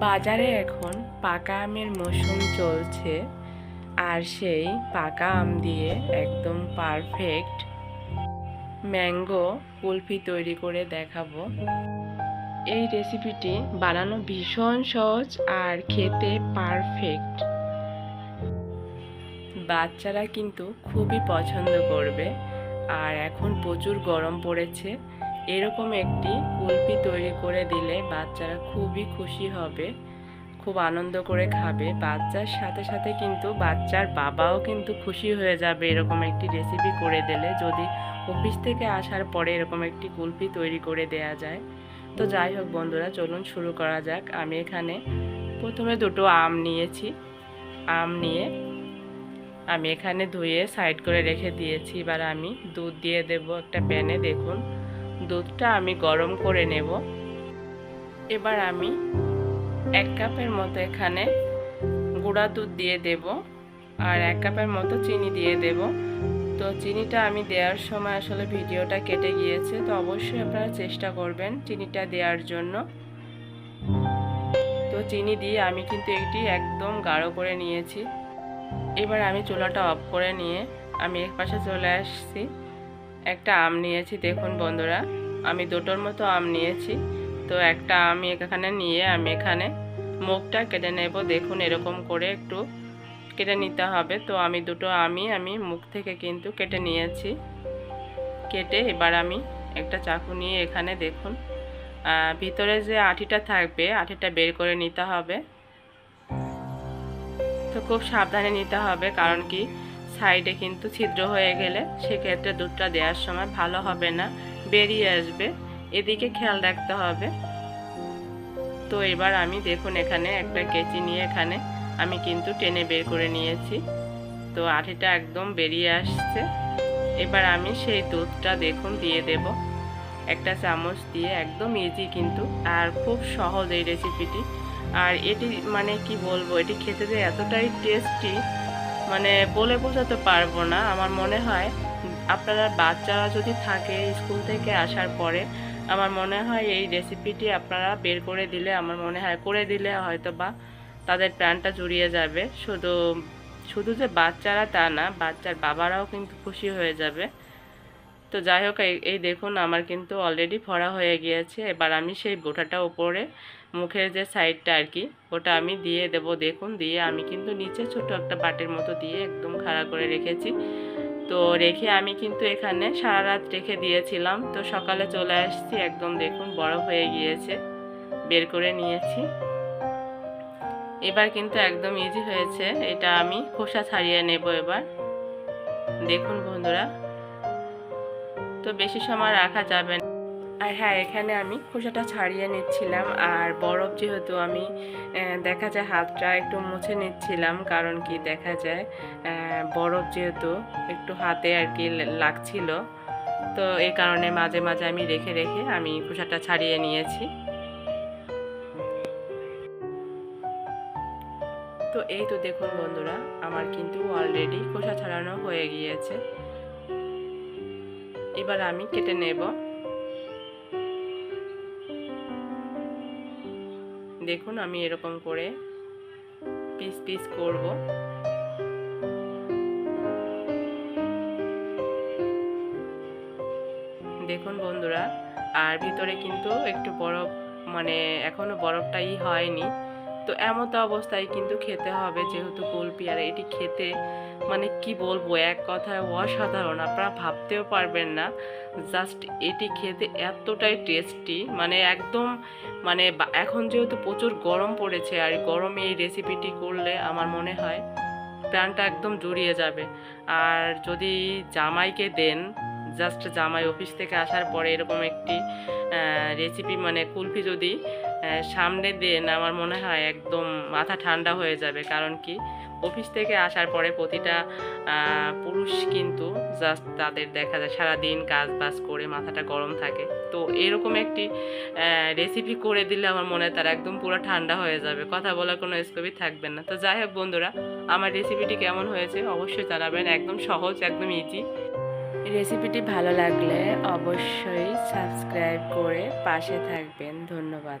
বাজারে এখন পাকা আমের মৌসুম চলছে আর সেই পাকা আম দিয়ে একদম পারফেক্ট ম্যাঙ্গো কুলফি তৈরি করে দেখাবো। এই রেসিপিটি বানানো ভীষণ সহজ আর খেতে পারফেক্ট বাচ্চারা কিন্তু খুবই পছন্দ করবে। আর এখন প্রচুর গরম পড়েছে। এরকম একটি কুলফি তৈরি করে দিলে বাচ্চারা খুবই খুশি হবে, খুব আনন্দ করে খাবে। বাচ্চার সাথে সাথে কিন্তু বাচ্চার বাবাও কিন্তু খুশি হয়ে যাবে এরকম একটি রেসিপি করে দিলে। যদি অফিস থেকে আসার পরে এরকম একটি কুলফি তৈরি করে দেয়া যায়। তো যাই হোক বন্ধুরা, চলুন শুরু করা যাক। আমি এখানে প্রথমে দুটো আম নিয়েছি। আম নিয়ে আমি এখানে ধুয়ে সাইড করে রেখে দিয়েছি। এবার আমি দুধ দিয়ে দেব একটা প্যানে। দেখুন দুধটা আমি গরম করে নেব। এবার আমি এক কাপের মতো এখানে গুঁড়া দুধ দিয়ে দেব আর এক কাপের মতো চিনি দিয়ে দেব। তো চিনিটা আমি দেওয়ার সময় আসলে ভিডিওটা কেটে গিয়েছে, তো অবশ্যই আপনারা চেষ্টা করবেন চিনিটা দেওয়ার জন্য। তো চিনি দিয়ে আমি কিন্তু এটি একদম গাঢ় করে নিয়েছি। এবার আমি চুলাটা অফ করে নিয়ে আমি এক পাশে চলে আসছি। একটা আম নিয়েছি, দেখুন বন্ধুরা। আমি দুটোর মতো আম নিয়েছি। তো একটা আমি এখানে নিয়ে আমি এখানে মুখটা কেটে নেব। দেখুন এরকম করে একটু কেটে নিতে হবে। তো আমি দুটো আমি আমি মুখ থেকে কিন্তু কেটে নিয়েছি। কেটে এবার আমি একটা চাকু নিয়ে এখানে দেখুন ভিতরে যে আঠিটা থাকবে, আঠিটা বের করে নিতে হবে। তো খুব সাবধানে নিতে হবে কারণ কি, সাইডে কিন্তু ছিদ্র হয়ে গেলে সেক্ষেত্রে দুধটা দেওয়ার সময় ভালো হবে না। বেরিয়ে আসবে। এদিকে খেয়াল রাখতে হবে। তো এবার আমি দেখুন এখানে একটা কেচি নিয়ে এখানে আমি কিন্তু টেনে বের করে নিয়েছি। তো আঠিটা একদম বেরিয়ে আসছে। এবার আমি সেই দুধটা দেখুন দিয়ে দেব। একটা চামচ দিয়ে একদম ইজি কিন্তু, আর খুব সহজ এই রেসিপিটি আর এটি মানে কি বলব, এটি খেতে যে এতটাই টেস্টি মানে বলে বোঝাতে পারব না। আমার মনে হয় আপনারা বাচ্চারা যদি থাকে স্কুল থেকে আসার পরে, আমার মনে হয় এই রেসিপিটি আপনারা বের করে দিলে, আমার মনে হয় করে দিলে হয়তো বা তাদের প্রাণটা জুড়িয়ে যাবে। শুধু শুধু যে বাচ্চারা তা না, বাচ্চার বাবারাও কিন্তু খুশি হয়ে যাবে। তো যাই হোক, এই দেখুন, আমার কিন্তু অলরেডি ফড়া হয়ে গিয়েছে। এবার আমি সেই বোটাটা উপরে, মুখের যে সাইডটা আর কি, ওটা আমি দিয়ে দেব। দেখুন, দিয়ে আমি কিন্তু নিচে ছোট একটা বাটির মতো দিয়ে একদম খাড়া করে রেখেছি। তো রেখে আমি কিন্তু এখানে সারা রাত রেখে দিয়েছিলাম। তো সকালে চলে আসছি, একদম দেখুন বড় হয়ে গিয়েছে, বের করে নিয়েছি। এবার কিন্তু একদম ইজি হয়েছে, এটা আমি খোসা ছাড়িয়ে নেব এবার। দেখুন বন্ধুরা, তো বেশি সময় রাখা যাবে আর হ্যাঁ এখানে আমি খোসাটা ছাড়িয়ে নিচ্ছিলাম। আর বরফ যেহেতু আমি দেখা যায় হাতটা একটু মুছে নিচ্ছিলাম, কারণ কি দেখা যায় বরফ যেহেতু একটু হাতে আর কি লাগছিল। তো এই কারণে মাঝে মাঝে আমি রেখে রেখে আমি খোসাটা ছাড়িয়ে নিয়েছি। তো এই তো দেখুন বন্ধুরা, আমার কিন্তু অলরেডি খোসা ছাড়ানো হয়ে গিয়েছে। এবার আমি কেটে নেব। দেখুন, আমি এরকম করে পিস পিস করব। দেখুন বন্ধুরা, আর ভিতরে কিন্তু একটু বরফ মানে এখনও বরফটাই হয়নি। তো এমতো অবস্থায় কিন্তু খেতে হবে যেহেতু কুলপি আর এটি খেতে মানে কি বলব, এক কথায় অসাধারণ। আপনারা ভাবতেও পারবেন না, জাস্ট এটি খেতে এতটাই টেস্টি। মানে একদম মানে এখন যেহেতু প্রচুর গরম পড়েছে, আর গরমে এই রেসিপিটি করলে আমার মনে হয় প্রাণটা একদম জুড়িয়ে যাবে। আর যদি জামাইকে দেন, জাস্ট জামাই অফিস থেকে আসার পরে এরকম একটি রেসিপি মানে কুলফি যদি সামনে দেন আমার মনে হয় একদম মাথা ঠান্ডা হয়ে যাবে। কারণ কি? অফিস থেকে আসার পরে প্রতিটা পুরুষ কিন্তু জাস্ট তাদের দেখা যায় সারাদিন কাজ বাজ করে মাথাটা গরম থাকে। তো এরকম একটি রেসিপি করে দিলে আমার মনে হয় তারা একদম পুরো ঠান্ডা হয়ে যাবে। কথা বলার কোনো স্কোপই থাকবে না। তো যাই হোক বন্ধুরা, আমার রেসিপিটি কেমন হয়েছে অবশ্যই জানাবেন। একদম সহজ, একদম ইজি রেসিপিটি ভালো লাগলে অবশ্যই সাবস্ক্রাইব করে পাশে থাকবেন। ধন্যবাদ।